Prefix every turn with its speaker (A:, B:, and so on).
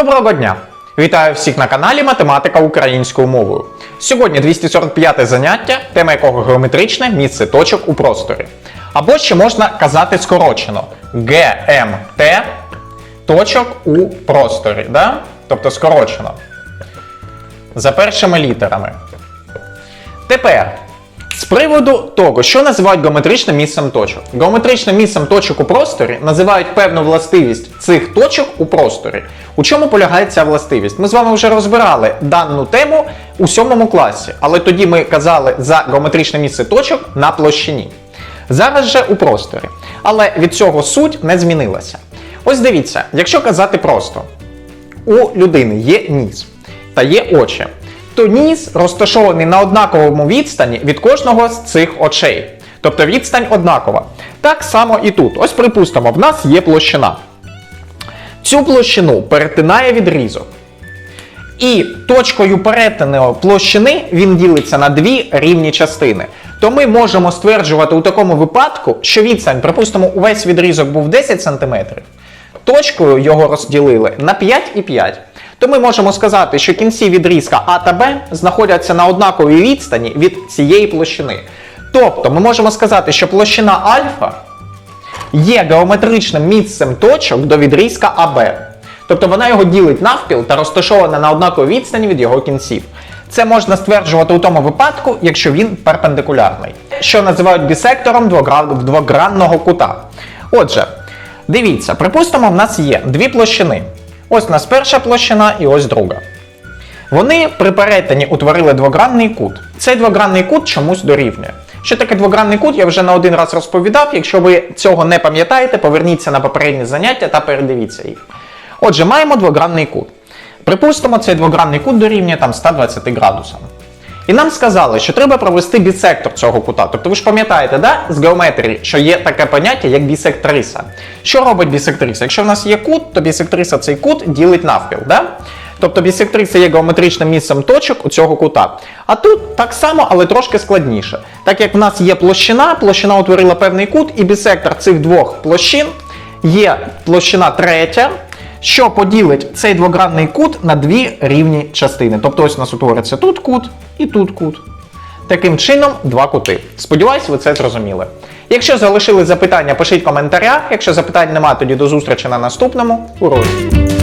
A: Доброго дня! Вітаю всіх на каналі Математика українською мовою. Сьогодні 245 заняття, тема якого геометричне місце точок у просторі. Або ще можна казати скорочено ГМТ точок у просторі. Да? Тобто скорочено. За першими літерами. Тепер приводу того, що називають геометричним місцем точок. Геометричним місцем точок у просторі називають певну властивість цих точок у просторі. У чому полягає ця властивість? Ми з вами вже розбирали дану тему у сьомому класі, але тоді ми казали за геометричне місце точок на площині. Зараз же у просторі. Але від цього суть не змінилася. Ось дивіться, якщо казати просто, у людини є ніс та є очі, то ніс розташований на однаковому відстані від кожного з цих очей. Тобто відстань однакова. Так само і тут. Ось припустимо, в нас є площина. Цю площину перетинає відрізок. І точкою перетину площини він ділиться на дві рівні частини. То ми можемо стверджувати у такому випадку, що відстань, припустимо, увесь відрізок був 10 см, точкою його розділили на 5,5. То ми можемо сказати, що кінці відрізка А та Б знаходяться на однаковій відстані від цієї площини. Тобто ми можемо сказати, що площина альфа є геометричним місцем точок до відрізка АБ. Тобто вона його ділить навпіл та розташована на однаковій відстані від його кінців. Це можна стверджувати у тому випадку, якщо він перпендикулярний, що називають бісектором двогранного кута. Отже, дивіться, припустимо, в нас є дві площини. Ось у нас перша площина і ось друга. Вони при перетині утворили двогранний кут. Цей двогранний кут чомусь дорівнює. Що таке двогранний кут, я вже на один раз розповідав. Якщо ви цього не пам'ятаєте, поверніться на попередні заняття та передивіться їх. Отже, маємо двогранний кут. Припустимо, цей двогранний кут дорівнює там 120 градусам. І нам сказали, що треба провести бісектор цього кута. Тобто ви ж пам'ятаєте, да, з геометрії, що є таке поняття, як бісектриса. Що робить бісектриса? Якщо в нас є кут, то бісектриса цей кут ділить навпіл. Да? Тобто бісектриса є геометричним місцем точок у цього кута. А тут так само, але трошки складніше. Так як в нас є площина, площина утворила певний кут, і бісектор цих двох площин є площина третя, що поділить цей двогранний кут на дві рівні частини. Тобто ось у нас утвориться тут кут і тут кут. Таким чином, два кути. Сподіваюсь, ви це зрозуміли. Якщо залишили запитання, пишіть коментаря. Якщо запитань немає, тоді до зустрічі на наступному уроці.